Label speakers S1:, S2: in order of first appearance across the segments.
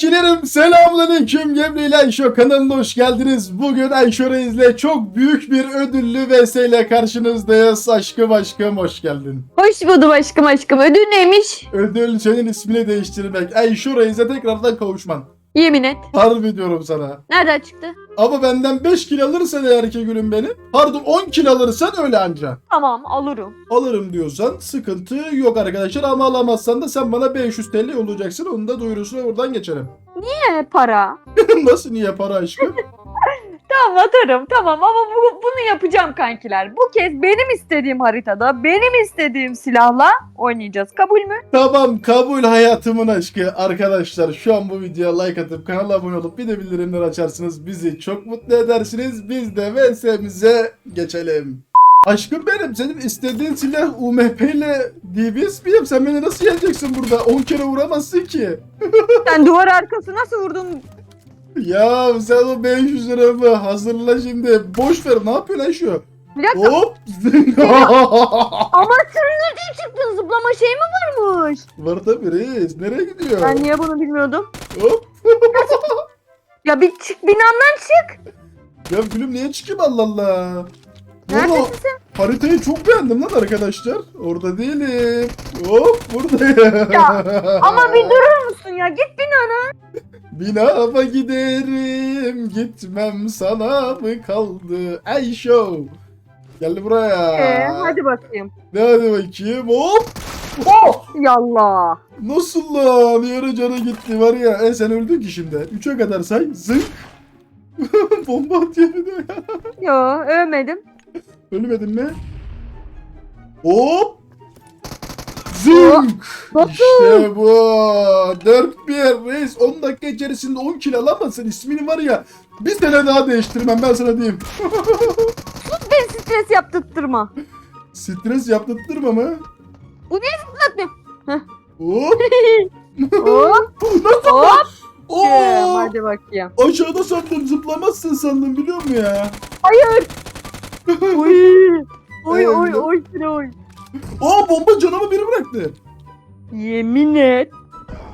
S1: Kankilerim selamünaleyküm Gemli Ayşo kanalına hoş geldiniz. Bugün Ayşo Reis'le çok büyük bir ödüllü vs ile karşınızdayız. Aşkım aşkım hoş geldin.
S2: Hoş buldum aşkım aşkım. Ödül neymiş?
S1: Ödül senin ismini değiştirmek. Ayşo Reis'e tekrardan kavuşman.
S2: Yemin et.
S1: Harbi diyorum sana.
S2: Nereden çıktı?
S1: Ama benden 5 kilo alırsan eğer ki gülüm benim. Pardon 10 kilo alırsan öyle anca.
S2: Tamam alırım.
S1: Alırım diyorsan sıkıntı yok arkadaşlar ama alamazsan da sen bana 500 TL yollayacaksın. Onu da duyurusuna buradan geçelim.
S2: Ne para?
S1: Nasıl niye para aşkım?
S2: Tamam atarım tamam ama bu, bunu yapacağım kankiler. Bu kez benim istediğim haritada benim istediğim silahla oynayacağız. Kabul mü?
S1: Tamam kabul hayatımın aşkı. Arkadaşlar şu an bu videoya like atıp kanala abone olup bir de bildirimleri açarsınız. Bizi çok mutlu edersiniz. Biz de VS'mize geçelim. Aşkım benim senin istediğin silah UMP ile DBS miyim? Sen beni nasıl yeneceksin burada? 10 kere vuramazsın ki.
S2: Sen duvar arkası nasıl vurdun?
S1: Ya sen o 500 liramı hazırla şimdi. Boş ver ne yapıyorsun lan şu?
S2: Bir dakika
S1: Hop.
S2: ama sen nereden çıktın? Zıplama şey mi varmış?
S1: Var tabii reis. Nereye gidiyor?
S2: Ben niye bunu bilmiyordum?
S1: Hop.
S2: Ya bir çık binandan çık.
S1: Ya gülüm niye çıkayım Allah Allah.
S2: Neredesin
S1: Valla
S2: sen?
S1: haritayı çok beğendim lan arkadaşlar. Orada değilim. Hop buradayım.
S2: Ya, Ama bir durur musun ya? Git binana.
S1: Binama giderim gitmem sana mı kaldı? Ey show. Gel buraya.
S2: Ee, hadi bakayım.
S1: Ne hadi bakayım hop.
S2: Oh yallah.
S1: Nasıl lan? Yarı canı gitti var ya. E sen öldün ki şimdi. Üçe kadar say. Zınk. Bomba atıyor bir de.
S2: Yo övmedim.
S1: Ölmedin mi? Hop. Zınk. İşte bu. 4-1 reis 10 dakika içerisinde 10 kill alamazsın. İsmini var ya bir sene daha değiştirmem ben sana diyeyim.
S2: Ben stres yaptırtma.
S1: Stres yaptırtma mı?
S2: Bu niye zıplatmıyor?
S1: Hop.
S2: Hop
S1: Nasıl?
S2: hop.
S1: Oo.
S2: Hadi bakayım.
S1: Aşağıda sandım zıplamazsın sandım biliyor musun ya?
S2: Hayır. Oy. Oy
S1: Evet.
S2: oy oy oy.
S1: Aa bomba canımı biri bıraktı.
S2: Yemin et.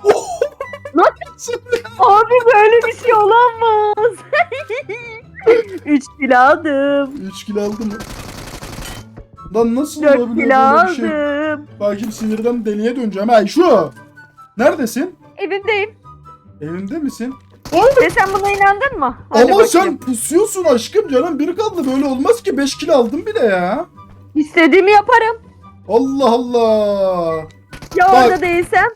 S2: Abi böyle bir şey olamaz. Üç kilo aldım.
S1: 3 kill aldım mı? Lan nasıl
S2: Dört
S1: olabiliyor
S2: kilo
S1: böyle bir şey?
S2: aldım.
S1: Bakayım sinirden deliye döneceğim. Ay şu. Neredesin?
S2: Evimdeyim.
S1: Evinde misin?
S2: Ve sen buna inandın mı? Hadi
S1: Ama
S2: bakayım.
S1: sen pusuyorsun aşkım canım. Bir kaldı böyle olmaz ki. 5 kilo aldım bile ya.
S2: İstediğimi yaparım.
S1: Allah Allah.
S2: Ya
S1: Bak.
S2: orada değilsem.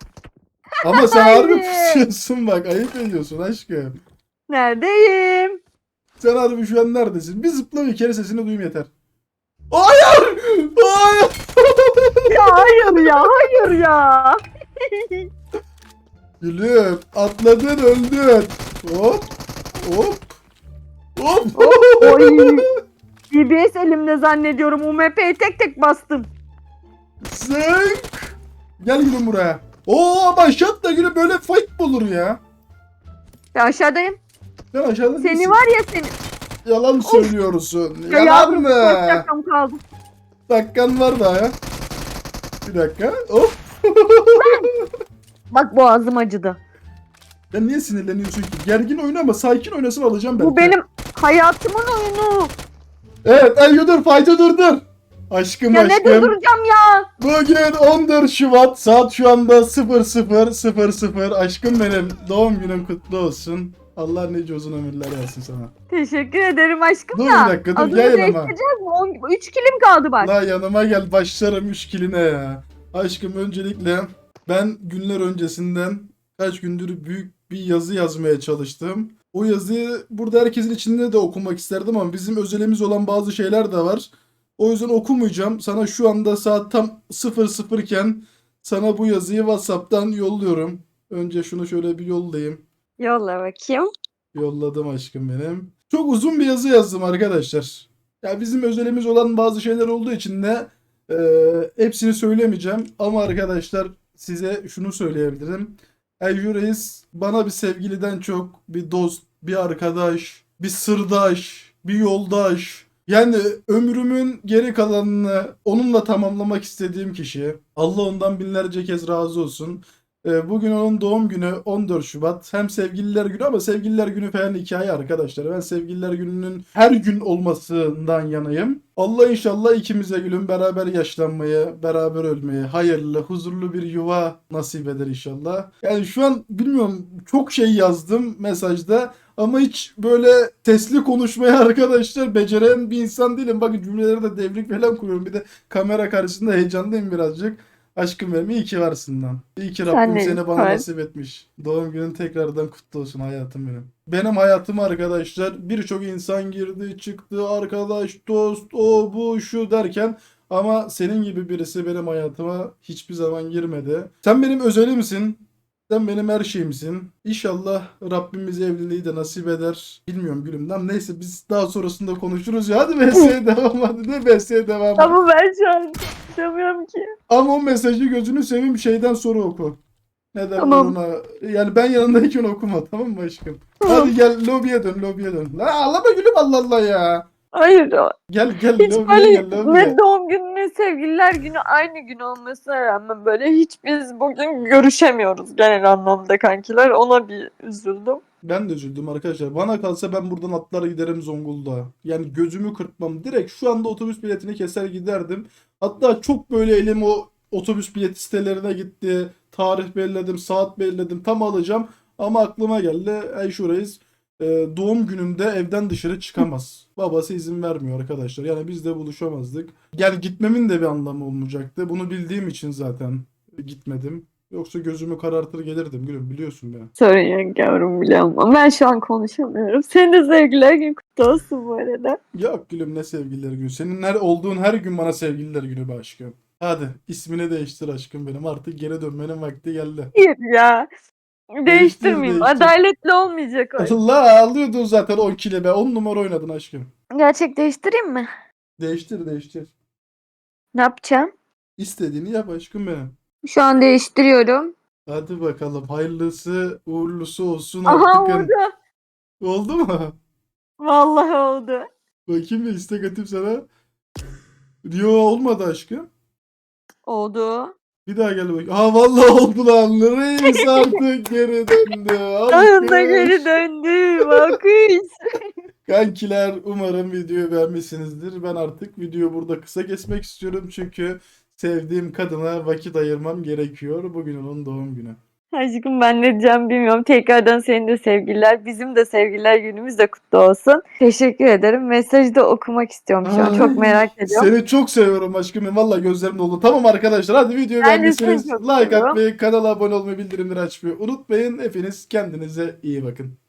S1: Ama sen harbi pusuyorsun bak. Ayıp ediyorsun aşkım.
S2: Neredeyim?
S1: Sen harbi şu an neredesin? Bir zıpla bir kere sesini duyayım yeter. Hayır! Hayır!
S2: Ya hayır ya hayır ya.
S1: Gülüm atladın öldün. Hop hop hop.
S2: Oy. DBS elimde zannediyorum. UMP'yi tek tek bastım.
S1: Zınk. Gel gülüm buraya. Oo ama aşağı da gülüm böyle fight mı olur ya?
S2: Ben aşağıdayım.
S1: Sen aşağıda
S2: Seni
S1: değilsin.
S2: var ya seni.
S1: Yalan söylüyorsun.
S2: Ya
S1: Yalan mı?
S2: dakikam kaldı.
S1: Dakikan var daha ya. Bir dakika. Hop.
S2: Bak boğazım acıdı.
S1: Ya niye sinirleniyorsun ki? Gergin oyna ama sakin oynasın alacağım ben.
S2: Bu benim hayatımın oyunu.
S1: Evet Elgo dur fight'ı durdur. Aşkım
S2: Ya ne
S1: aşkım.
S2: durduracağım ya?
S1: Bugün 14 Şubat saat şu anda 00.00 aşkım benim doğum günün kutlu olsun. Allah nice uzun ömürler versin sana.
S2: Teşekkür ederim aşkım
S1: Dur
S2: da.
S1: bir dakika, dur,
S2: Adını
S1: gel yanıma.
S2: mi? 10 3 kilim kaldı bak.
S1: La yanıma gel başlarım üç kiline ya. Aşkım öncelikle ben günler öncesinden kaç gündür büyük bir yazı yazmaya çalıştım. O yazıyı burada herkesin içinde de okumak isterdim ama bizim özelimiz olan bazı şeyler de var. O yüzden okumayacağım. Sana şu anda saat tam 00 iken sana bu yazıyı WhatsApp'tan yolluyorum. Önce şunu şöyle bir yollayayım.
S2: Yolla bakayım.
S1: Yolladım aşkım benim. Çok uzun bir yazı yazdım arkadaşlar. Ya bizim özelimiz olan bazı şeyler olduğu için de e, hepsini söylemeyeceğim. Ama arkadaşlar size şunu söyleyebilirim. Erju Reis bana bir sevgiliden çok bir dost, bir arkadaş, bir sırdaş, bir yoldaş. Yani ömrümün geri kalanını onunla tamamlamak istediğim kişi. Allah ondan binlerce kez razı olsun. Ee, bugün onun doğum günü 14 Şubat. Hem sevgililer günü ama sevgililer günü falan hikaye arkadaşlar. Ben sevgililer gününün her gün olmasından yanayım. Allah inşallah ikimize gülüm beraber yaşlanmayı, beraber ölmeyi, hayırlı, huzurlu bir yuva nasip eder inşallah. Yani şu an bilmiyorum çok şey yazdım mesajda ama hiç böyle sesli konuşmayı arkadaşlar beceren bir insan değilim. Bakın cümleleri de devrik falan kuruyorum. Bir de kamera karşısında heyecanlıyım birazcık. Aşkım benim iyi ki varsın lan. İyi ki
S2: Sen
S1: Rabbim
S2: de
S1: seni bana
S2: lütfen.
S1: nasip etmiş. Doğum günün tekrardan kutlu olsun hayatım benim. Benim hayatım arkadaşlar birçok insan girdi çıktı arkadaş dost o bu şu derken ama senin gibi birisi benim hayatıma hiçbir zaman girmedi. Sen benim özelimsin. Sen benim her şeyimsin. İnşallah Rabbimiz evliliği de nasip eder. Bilmiyorum gülüm. Lan neyse biz daha sonrasında konuşuruz ya. Hadi mesleğe devam hadi. Ne mesleğe devam.
S2: Ama ben şu an konuşamıyorum ki.
S1: Ama o mesajı gözünü seveyim şeyden sonra oku. Ne derler
S2: Tamam.
S1: ona? Yani ben yanındayken okuma tamam mı aşkım? Hadi gel lobiye dön lobiye dön. La ağlama gülüm Allah Allah ya.
S2: Hayır o-
S1: Gel gel
S2: hiç
S1: lobiye
S2: böyle
S1: gel
S2: ne doğum günü ne sevgililer günü aynı gün olmasına rağmen böyle hiç biz bugün görüşemiyoruz genel anlamda kankiler. Ona bir üzüldüm.
S1: Ben de üzüldüm arkadaşlar. Bana kalsa ben buradan atlar giderim Zonguldak'a. Yani gözümü kırpmam. Direkt şu anda otobüs biletini keser giderdim. Hatta çok böyle elim o otobüs bilet sitelerine gitti. Tarih belirledim, saat belirledim. Tam alacağım. Ama aklıma geldi. Ey şurayız. doğum gününde evden dışarı çıkamaz. Babası izin vermiyor arkadaşlar. Yani biz de buluşamazdık. Yani gitmemin de bir anlamı olmayacaktı. Bunu bildiğim için zaten gitmedim. Yoksa gözümü karartır gelirdim gülüm biliyorsun beni.
S2: Sorun yok yavrum biliyorum ama ben şu an konuşamıyorum. Senin de sevgililer günü kutlu olsun bu arada.
S1: Yok gülüm ne sevgililer günü. Senin her olduğun her gün bana sevgililer günü be aşkım. Hadi ismini değiştir aşkım benim. Artık geri dönmenin vakti geldi.
S2: Hayır ya. Değiştirmeyeyim.
S1: değiştir.
S2: Adaletli olmayacak o.
S1: Allah alıyordun zaten 10 kilo be. 10 numara oynadın aşkım.
S2: Gerçek değiştireyim mi?
S1: Değiştir değiştir.
S2: Ne yapacağım?
S1: İstediğini yap aşkım benim.
S2: Şu an değiştiriyorum.
S1: Hadi bakalım hayırlısı uğurlusu olsun
S2: Aha
S1: artık.
S2: oldu.
S1: Oldu mu?
S2: Vallahi oldu.
S1: Bakayım bir istek atayım sana. Yo olmadı aşkım.
S2: Oldu.
S1: Bir daha gel bak. Ha vallahi oldu lan. Reis artık geri döndü.
S2: Sonunda geri döndüm. Alkış.
S1: Kankiler umarım videoyu beğenmişsinizdir. Ben artık videoyu burada kısa kesmek istiyorum çünkü sevdiğim kadına vakit ayırmam gerekiyor. Bugün onun doğum günü.
S2: Aşkım ben ne diyeceğim bilmiyorum. Tekrardan senin de sevgililer, bizim de sevgililer günümüz de kutlu olsun. Teşekkür ederim. Mesajı da okumak istiyorum şu an.
S1: Ay,
S2: Çok merak ediyorum.
S1: Seni çok seviyorum aşkım. Valla gözlerim doldu. Tamam arkadaşlar hadi videoyu
S2: Ben de
S1: beğendiyseniz
S2: seni çok
S1: like
S2: seviyorum.
S1: atmayı, kanala abone olmayı, bildirimleri açmayı unutmayın. Hepiniz kendinize iyi bakın.